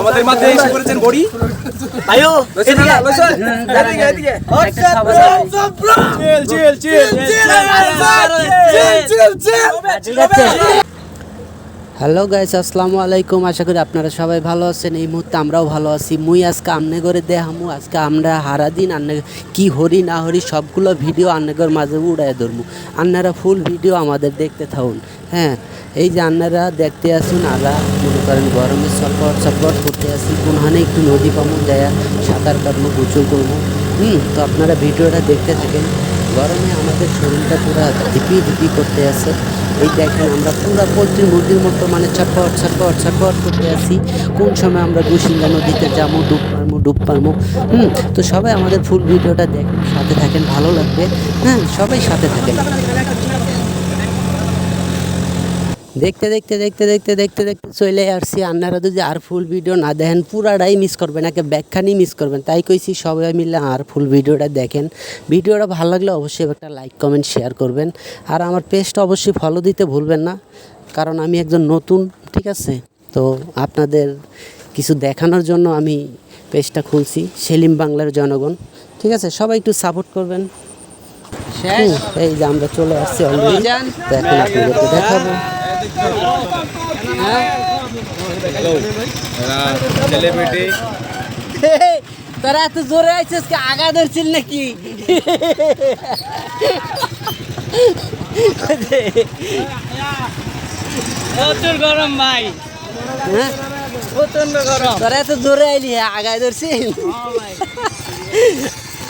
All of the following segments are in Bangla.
আমাদের মাঝে এসে করেছেন বড়ি আয়ো লইছেন এদিকে এদিকে একটা সবাই চিল চিল চিল ঠিক হ্যালো গাইস আসসালামু আলাইকুম। আশা করি আপনারা সবাই ভালো আছেন। এই মুহূর্তে আমরাও ভালো আছি। মুই আজকে আমনে করে দেখামু আজকে আমরা হারা দিন আন্নে কি হরি না হরি সবগুলো ভিডিও আন্নাগর মাঝে উড়াই ধরমু। আন্নারা ফুল ভিডিও আমাদের দেখতে থাকুন। হ্যাঁ এই যে আন্নারা দেখতে আসুন, আলা মনে করেন গরমে সপট সপট করতে আসি কোনখানে একটু নদী পামু যায় সাঁতার কাটবো, গোসল করব। হুম, তো আপনারা ভিডিওটা দেখতে থাকেন। গরমে আমাদের শরীরটা পুরো ধিপি ধিপি করতে আছে এই দেখেন আমরা পুরো পোলট্রি মুরগির মতো মানে ছটপট ছটপট ছটপট করতে আসি। কোন সময় আমরা গুসিঙ্গা নদীতে যাব ডুব পারব ডুব পারব হুম, তো সবাই আমাদের ফুল ভিডিওটা দেখেন, সাথে থাকেন, ভালো লাগবে। হ্যাঁ সবাই সাথে থাকেন। দেখতে দেখতে দেখতে দেখতে দেখতে দেখতে চলে আসছি। আপনারা যদি আর ফুল ভিডিও না দেখেন, পুরাটাই মিস করবেন, একে ব্যাখ্যানি মিস করবেন। তাই কইছি সবাই মিলে আর ফুল ভিডিওটা দেখেন। ভিডিওটা ভালো লাগলে অবশ্যই একটা লাইক কমেন্ট শেয়ার করবেন। আর আমার পেজটা অবশ্যই ফলো দিতে ভুলবেন না, কারণ আমি একজন নতুন, ঠিক আছে? তো আপনাদের কিছু দেখানোর জন্য আমি পেজটা খুলছি, সেলিম বাংলার জনগণ, ঠিক আছে? সবাই একটু সাপোর্ট করবেন। হুম, এই যে আমরা চলে আসছি অলরেডি এখন আপনাদেরকে দেখাবো। তোরা এত জোরে আইছিস কি আগা ধরছিল নাকি? প্রচুর গরম ভাই। হ্যাঁ? প্রচণ্ড গরম। তোরা এত জোরে আইলি হ্যাঁ আগায় ধরছিল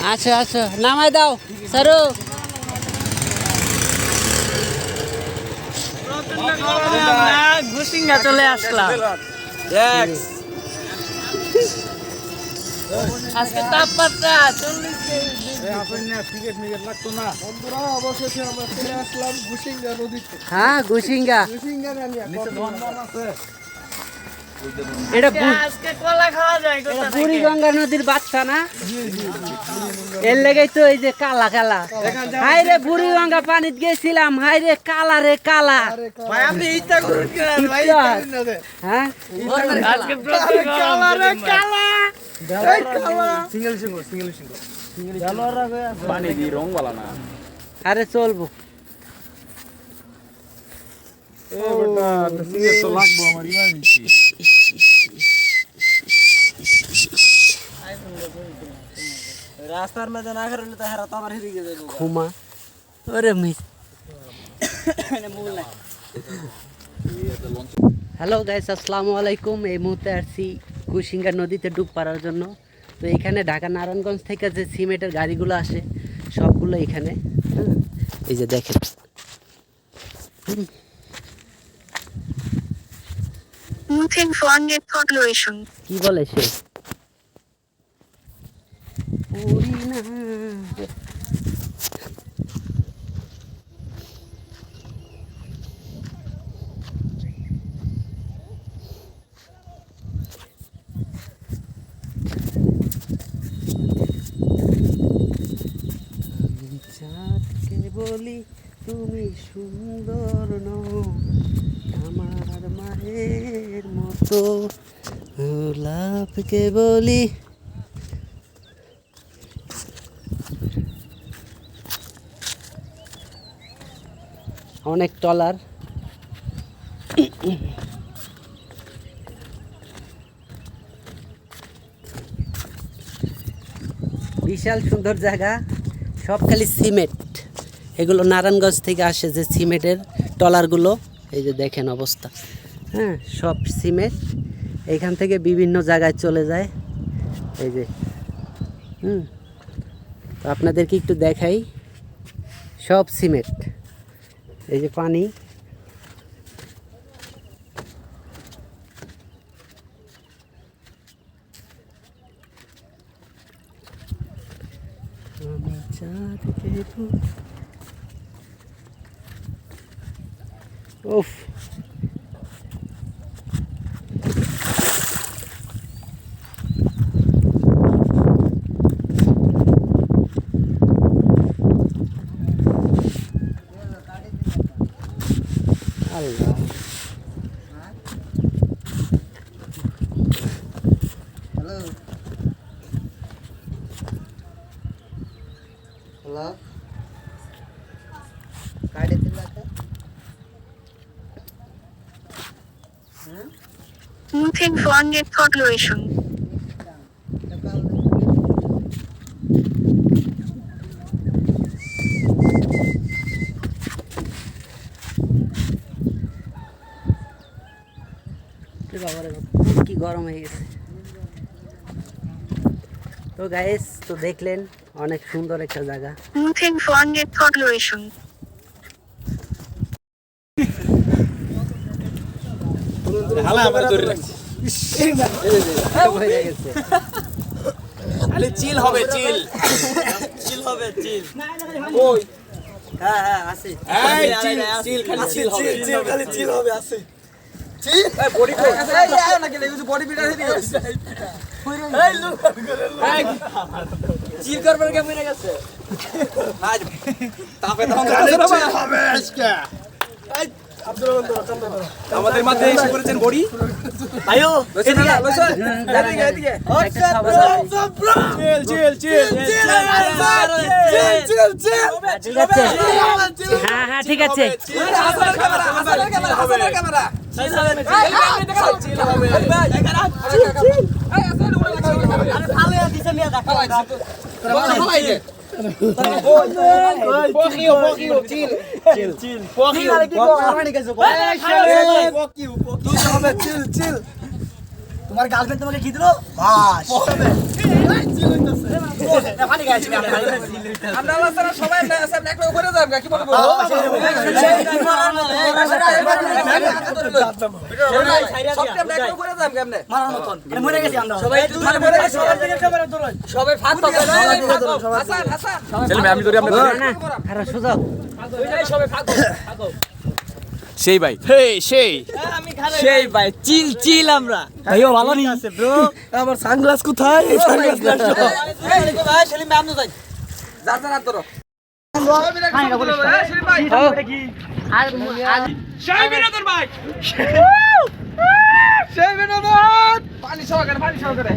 আচ্ছা আচ্ছা। নামাই দাও সরো। ঘুসিঙ্গা চলে আসলাম আজকে তাপমাত্রা চল্লিশ। হ্যাঁ গুসিঙ্গা না নিয়ে, এটা আজকে কলা খাওয়া যায় নদীর বাচ্চা না? এর লেগেই তো এই যে কালা কালা। হাই রে বুড়িগঙ্গা পানিত গেছিলাম হাই রে কালা রে কালা। ভাই আপনি ইচ্ছা করুন ভাই ইচ্ছা। ইচ্ছা করুন না দে। হ্যাঁ? আজকে প্রচুর গরম পানি দি রং বালা না। আরে চলবো। তো লাগবো আমার ইমার্জেন্সি। রাস্তার মধ্যে না করলে তো হেরা তো আমার হেরিয়ে যাব ঘুমা ওরে মিস। হ্যালো গাইস আসসালামু আলাইকুম। এই মুহূর্তে আসছি কুশিঙ্গা নদীতে ডুব পাড়ার জন্য। তো এখানে ঢাকা নারায়ণগঞ্জ থেকে যে সিমেন্টের গাড়িগুলো আসে সবগুলো এখানে। এই যে দেখেন. কি বলে সে? উড়ি না। বলি তুমি সুন্দর নও আমার মায়ের মতো গোলাপকে বলি অনেক টলার বিশাল সুন্দর জায়গা, সব খালি সিমেন্ট। এগুলো নারায়ণগঞ্জ থেকে আসে যে সিমেন্টের টলারগুলো এই যে দেখেন অবস্থা। হ্যাঁ সব সিমেন্ট। এখান থেকে বিভিন্ন জায়গায় চলে যায়। এই যে, হুম। তো আপনাদেরকে একটু দেখাই। সব সিমেন্ট। এই যে পানি। আমি Moving forward population. কি গরম হয়ে গেছে। তো গাইস তো দেখলেন অনেক সুন্দর একটা জায়গা Moving forward population. হালা আমার ধরে রাখছি। চিল হবে চিল। চিল হবে চিল। হ্যাঁ হ্যাঁ আছে এই চিল চিল খালি চিল হবে চিল খালি চিল হবে আছে বডি কই? চিল করবার কে মরে গেছে? আজ তাপে তখন হবে আজকে। আমাদের মাঝে এসে করেছেন বডি আয়ো হ্যাঁ হ্যাঁ ঠিক আছে ক্যামেরা হাসানের হবে তোমার গার্লফ্রেন্ড তোমাকে কি দিলো বাস আমরা সবাই মানে ধরি সেই ভাই সেই সেই ভাই চিল চিল আমরা ভাইও ভালো নি আছে ব্রো আমার সানগ্লাস কোথায় এই সানগ্লাস ভাই সেলিম ভাই আমনো যাই যা যা না তোর সেই বিনোদন পানি সহকারে পানি সহকারে